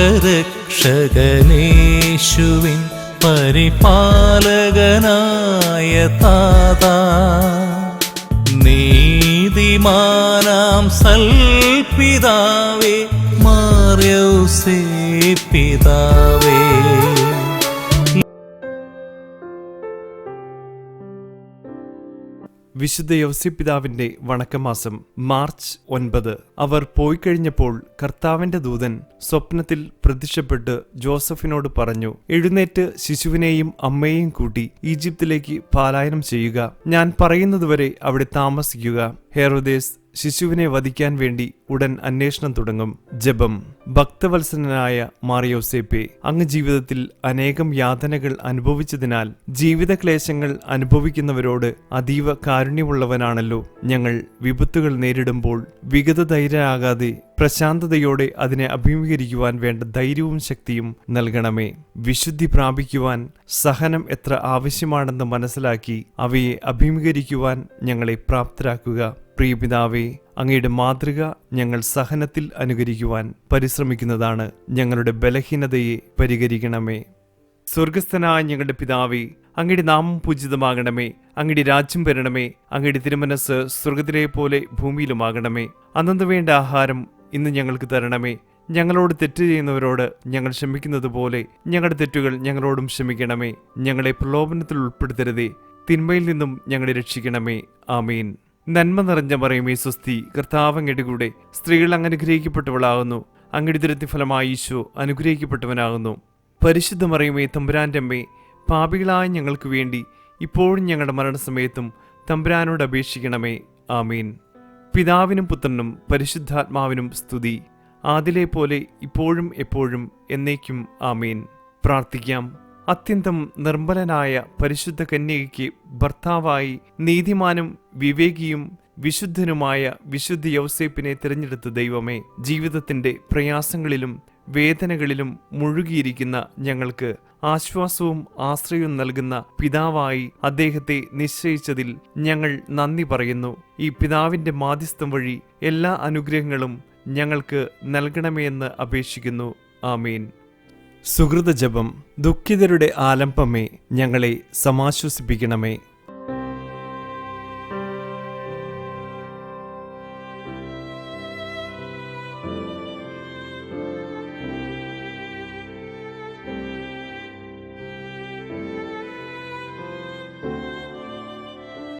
ലോകരക്ഷകനേശുവിൻ പരിപാലകനായ താതാ. നീതിമാനാം സൽപിതാവേ മാറിയൗസേ പിതാവേ. വിശുദ്ധ യൗസിപിതാവിന്റെ വണക്കമാസം മാർച്ച് ഒൻപത്. അവർ പോയി കഴിഞ്ഞപ്പോൾ കർത്താവിന്റെ ദൂതൻ സ്വപ്നത്തിൽ പ്രത്യക്ഷപ്പെട്ട് ജോസഫിനോട് പറഞ്ഞു എഴുന്നേറ്റ് ശിശുവിനെയും അമ്മയെയും കൂട്ടി ഈജിപ്തിലേക്ക് പാലായനം ചെയ്യുക. ഞാൻ പറയുന്നതുവരെ അവിടെ താമസിക്കുക. ഹെറോദേസ് ശിശുവിനെ വധിക്കാൻ വേണ്ടി ഉടൻ അന്വേഷണം തുടങ്ങും. ജപം. ഭക്തവത്സലനായ മാറിയോസേപ്പെ അങ്ങ് ജീവിതത്തിൽ അനേകം യാതനകൾ അനുഭവിച്ചതിനാൽ ജീവിതക്ലേശങ്ങൾ അനുഭവിക്കുന്നവരോട് അതീവ കാരുണ്യമുള്ളവനാണല്ലോ. ഞങ്ങൾ വിപത്തുകൾ നേരിടുമ്പോൾ വിഗതധൈര്യരാകാതെ പ്രശാന്തതയോടെ അതിനെ അഭിമുഖീകരിക്കുവാൻ വേണ്ട ധൈര്യവും ശക്തിയും നൽകണമേ. വിശുദ്ധി പ്രാപിക്കുവാൻ സഹനം എത്ര ആവശ്യമാണെന്ന് മനസ്സിലാക്കി അവയെ അഭിമുഖീകരിക്കുവാൻ ഞങ്ങളെ പ്രാപ്തരാക്കുക. പ്രിയപിതാവേ അങ്ങയുടെ മാതൃക ഞങ്ങൾ സഹനത്തിൽ അനുകരിക്കുവാൻ പരിശ്രമിക്കുന്നതാണ് ഞങ്ങളുടെ ബലഹീനതയെ പരിഹരിക്കണമേ. സ്വർഗസ്ഥനായ ഞങ്ങളുടെ പിതാവേ അങ്ങയുടെ നാമം പൂജിതമാകണമേ. അങ്ങയുടെ രാജ്യം വരണമേ. അങ്ങയുടെ തിരുമനസ് സ്വർഗത്തിലെ പോലെ ഭൂമിയിലുമാകണമേ. അന്നു വേണ്ട ആഹാരം ഇന്ന് ഞങ്ങൾക്ക് തരണമേ. ഞങ്ങളോട് തെറ്റ് ചെയ്യുന്നവരോട് ഞങ്ങൾ ക്ഷമിക്കുന്നത് പോലെ ഞങ്ങളുടെ തെറ്റുകൾ ഞങ്ങളോടും ക്ഷമിക്കണമേ. ഞങ്ങളെ പ്രലോഭനത്തിൽ ഉൾപ്പെടുത്തരുതേ. തിന്മയിൽ നിന്നും ഞങ്ങളെ രക്ഷിക്കണമേ. ആമീൻ. നന്മ നിറഞ്ഞ മറിയമേ സ്വസ്തി കർത്താവ് അങ്ങയുടെ കൂടെ സ്ത്രീകൾ അനുഗ്രഹിക്കപ്പെട്ടവളാകുന്നു അങ്ങയുടെ ദുരത്തി ഫലമായി ഈശോ അനുഗ്രഹിക്കപ്പെട്ടവനാകുന്നു. പരിശുദ്ധ മറിയുമേ തമ്പുരാന്റെ അമ്മേ പാപികളായ ഞങ്ങൾക്ക് വേണ്ടി ഇപ്പോഴും ഞങ്ങളുടെ മരണസമയത്തും തമ്പുരാനോട് അപേക്ഷിക്കണമേ. ആമീൻ. പിതാവിനും പുത്രനും പരിശുദ്ധാത്മാവിനും സ്തുതി. ആദിലെ പോലെ ഇപ്പോഴും എപ്പോഴും എന്നേക്കും ആമീൻ. പ്രാർത്ഥിക്കാം. അത്യന്തം നിർമ്മലനായ പരിശുദ്ധ കന്യകയ്ക്ക് ഭർത്താവായി നീതിമാനും വിവേകിയും വിശുദ്ധനുമായ വിശുദ്ധ യൗസേപ്പിനെ തിരഞ്ഞെടുത്ത ദൈവമേ ജീവിതത്തിന്റെ പ്രയാസങ്ങളിലും വേദനകളിലും മുഴുകിയിരിക്കുന്ന ഞങ്ങൾക്ക് ആശ്വാസവും ആശ്രയവും നൽകുന്ന പിതാവായി അദ്ദേഹത്തെ നിശ്ചയിച്ചതിൽ ഞങ്ങൾ നന്ദി പറയുന്നു. ഈ പിതാവിന്റെ മാധ്യസ്ഥം വഴി എല്ലാ അനുഗ്രഹങ്ങളും ഞങ്ങൾക്ക് നൽകണമേ എന്ന് അപേക്ഷിക്കുന്നു. ആമീൻ. സുഹൃത ജപം ദുഃഖിതരുടെ ആലംബമേ ഞങ്ങളെ സമാശ്വസിപ്പിക്കണമേ.